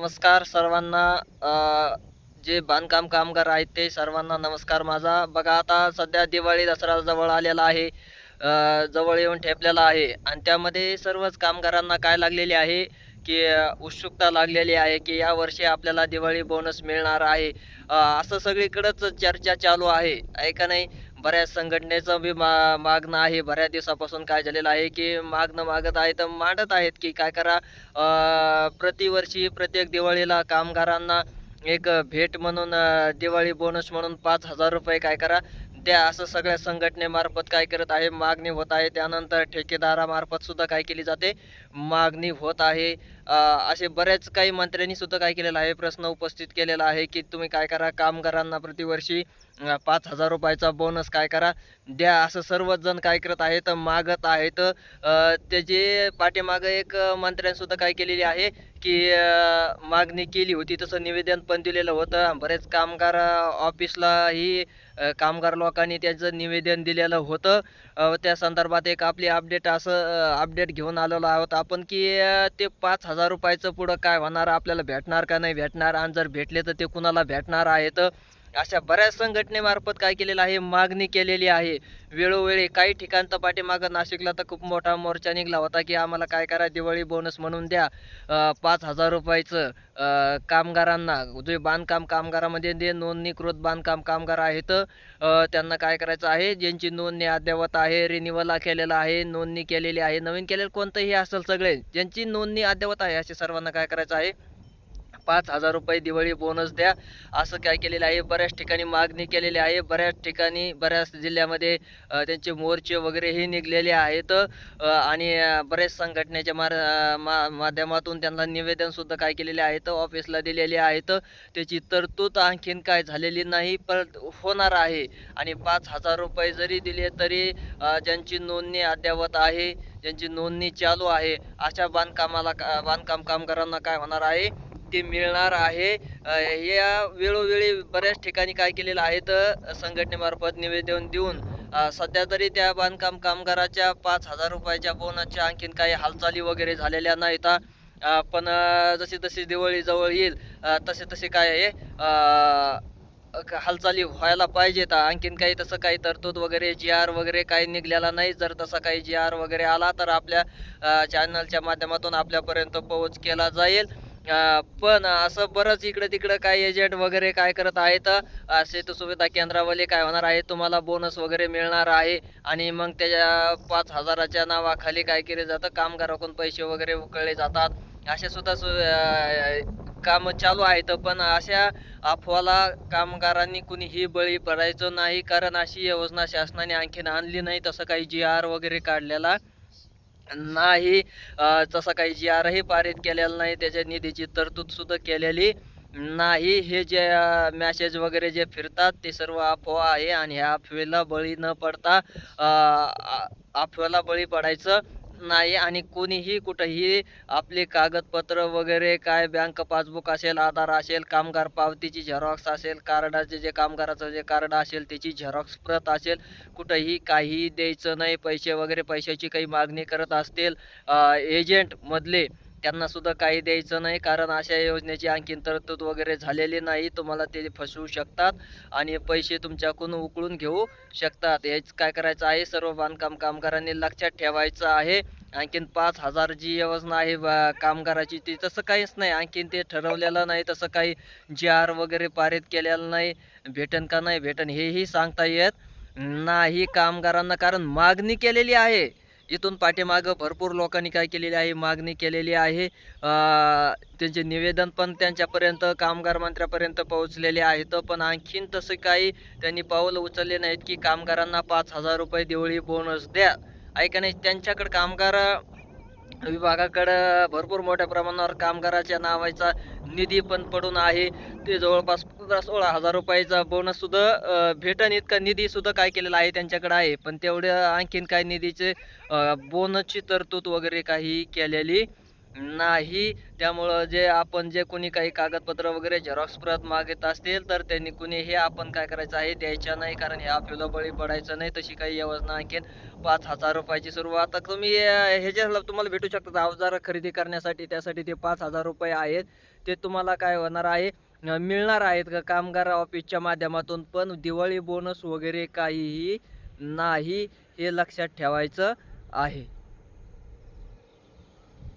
नमस्कार सर्वांना जे बांधकाम कामगार आहेत ते सर्वांना नमस्कार माझा. बघा आता सध्या दिवाळी दसरा जवळ आलेला आहे जवळ येऊन ठेपलेला आहे. आणि त्यामध्ये सर्वच कामगारांना काय लागलेले आहे की उत्सुकता लागलेली आहे की या वर्षी आपल्याला दिवाळी बोनस मिळणार आहे. असं सगळीकडंच चर्चा चालू आहे. ऐका नाही? बऱ्याच संघटनेचं बी मा मागणं आहे. बऱ्याच दिवसापासून काय झालेलं आहे की मागणं मागत आहे तर मांडत आहेत की काय करा. प्रतिवर्षी प्रत्येक दिवाळीला कामगारांना एक भेट म्हणून दिवाळी बोनस म्हणून पाच हजार रुपये काय करा. द्या असं सगळ्या संघटनेमार्फत काय करत आहे. मागणी होत आहे. त्यानंतर ठेकेदारामार्फत सुद्धा काय केली जाते? मागणी होत आहे. असे बऱ्याच काही मंत्र्यांनी सुद्धा काय केलेलं आहे प्रश्न उपस्थित केलेला आहे की तुम्ही काय करा कामगारांना प्रतिवर्षी पाच हजार रुपयाचा बोनस काय करा द्या असं सर्वच जण काय करत आहेत मागत आहेत. त्याचे पाठीमागं एक मंत्र्यांसुद्धा काय केलेली आहे की मागणी केली होती तसं निवेदन पण दिलेलं होतं. बरेच कामगार ऑफिसलाही कामगार लोकांनी त्याचं निवेदन दिलेलं होतं. त्या संदर्भात एक आपली अपडेट असं अपडेट घेऊन आलेलो आहोत आपण की ते पाच हजार रुपयाचं पुढं काय होणार आपल्याला भेटणार का नाही भेटणार? आणि जर भेटले तर ते कुणाला भेटणार आहेत अशा बऱ्याच संघटनेमार्फत काय केलेलं आहे? मागणी केलेली आहे. वेळोवेळी काही ठिकाण पाठीमागं नाशिकला तर खूप मोठा मोर्चा निघला होता की आम्हाला काय करा दिवाळी बोनस म्हणून द्या. पाच हजार रुपयाचं कामगारांना जे बांधकाम कामगारामध्ये जे नोंदणीकृत बांधकाम कामगार आहेत त्यांना काय करायचं आहे? ज्यांची नोंदणी अद्ययावत आहे रिन्युवल केलेलं आहे नोंदणी केलेली आहे नवीन केलेलं कोणतंही असेल सगळे ज्यांची नोंदणी अद्ययावत आहे असे सर्वांना काय करायचं आहे? पाच हजार रुपये दिवाळी बोनस द्या. असं काय केलेलं आहे? बऱ्याच ठिकाणी मागणी केलेली आहे. बऱ्याच ठिकाणी बऱ्याच जिल्ह्यामध्ये त्यांचे मोर्चे वगैरे हे निघलेले आहेत. आणि बऱ्याच संघटनेच्या मार मा माध्यमातून त्यांना निवेदनसुद्धा काय केलेले आहेत? ऑफिसला दिलेले आहेत. त्याची तरतूद आणखीन काय झालेली नाही पर होणार आहे. आणि पाच हजार रुपये जरी दिले तरी ज्यांची नोंदणी अद्ययावत आहे ज्यांची नोंदणी चालू आहे अशा बांधकामाला का बांधकाम कामगारांना काय होणार आहे? ते मिळणार आहे. या वेळोवेळी बऱ्याच ठिकाणी काय केलेलं आहे तर संघटनेमार्फत निवेदन देऊन सध्या तरी त्या बांधकाम कामगाराच्या पाच हजार रुपयाच्या बोनसच्या आणखीन काही हालचाली वगैरे झालेल्या नाहीत. पण जशी तशी दिवाळी जवळ येईल तसे तसे काय आहे हालचाली व्हायला पाहिजेत. आणखीन काही तसं काही तरतूद वगैरे जी आर वगैरे काही निघलेला नाही. जर तसा काही जी आर वगैरे आला तर आपल्या चॅनलच्या माध्यमातून आपल्यापर्यंत पोहोच केला जाईल. पण असं बरंच इकडे तिकडं काय एजंट वगैरे काय करत आहेत अ, सेतू सुविधा केंद्रावाले काय होणार आहे तुम्हाला बोनस वगैरे मिळणार आहे आणि मग त्याच्या पाच हजाराच्या नावाखाली काय केले जातं कामगाराकडून पैसे वगैरे उकळले जातात. असे सुद्धा सु कामं चालू आहेत पण अशा अफवाला कामगारांनी कुणीही बळी पडायचं नाही कारण अशी योजना शासनाने आणखीन आणली नाही तसं काही जी आर वगैरे काढलेला. नाही तसं काही जी आरही पारित केलेलं नाही त्याच्या निधीची तरतूदसुद्धा केलेली नाही. हे जे मॅसेज वगैरे जे फिरतात ते सर्व अफवा आहे आणि ह्या अफवेला बळी न पडता अफवेला बळी पडायचं नाही आणि कोणीही कुठंही आपले कागदपत्र वगैरे काय बँक पासबुक असेल आधार असेल कामगार पावतीची झेरॉक्स असेल कार्डाचे जे कामगाराचं जे कार्ड असेल त्याची झेरॉक्स प्रत असेल कुठंही काही द्यायचं नाही पैसे वगैरे पैशाची काही मागणी करत असतील एजंटमधले त्यांना सुद्धा काही द्यायचं नाही. कारण अशा योजनेची आणखीन तरतूद वगैरे झालेली नाही. तुम्हाला ते फसवू शकतात आणि पैसे तुमच्याकडून उकळून घेऊ शकतात. हेच काय करायचं आहे? सर्व बांधकाम कामगारांनी लक्षात ठेवायचं आहे. आणखीन पाच हजार जी योजना आहे बा- कामगाराची ती तसं काहीच नाही. आणखीन ते ठरवलेलं नाही. तसं काही जी आर वगैरे पारित केलेलं नाही. भेटन का नाही भेटन हेही सांगता येत नाही. कामगारांना कारण मागणी केलेली आहे. इथून पाठीमागं भरपूर लोकांनी काय केलेली आहे मागणी केलेली आहे. त्यांचे निवेदन पण त्यांच्यापर्यंत कामगार मंत्र्यापर्यंत पोहोचलेले आहेत. पण आणखीन तसं काही त्यांनी पाऊल उचलले नाहीत की कामगारांना पाच हजार रुपये दिवाळी बोनस द्या. ऐका नाही त्यांच्याकडे कामगार विभागाकडं भरपूर मोठ्या प्रमाणावर कामगाराच्या नावाचा निधी पण पडून आहे. ते जवळपास पंधरा सोळा हजार रुपयाचा बोनस सुद्धा भेटन इतका निधी सुद्धा काय केलेला आहे त्यांच्याकडे आहे. पण तेवढ्या आणखीन काय निधीचे बोनसची तरतूद वगैरे काही केलेली नाही. त्यामुळं जे आपण जे कोणी काही कागदपत्र वगैरे झेरॉक्स प्रत मागत असतील तर त्यांनी कुणी हे आपण काय करायचं आहे द्यायच्या नाही कारण हे आपल्याला बळी पडायचं नाही तशी काही योजना आणखीन पाच हजार रुपयाची सुरुवात. तुम्ही ह्याच्या तुम्हाला भेटू शकतात अवजार खरेदी करण्यासाठी त्यासाठी ते पाच हजार रुपये आहेत. ते तुम्हाला काय होणार आहे मिळणार आहेत का? कामगार ऑफिसच्या माध्यमातून पण दिवाळी बोनस वगैरे काहीही नाही हे लक्षात ठेवायचं आहे.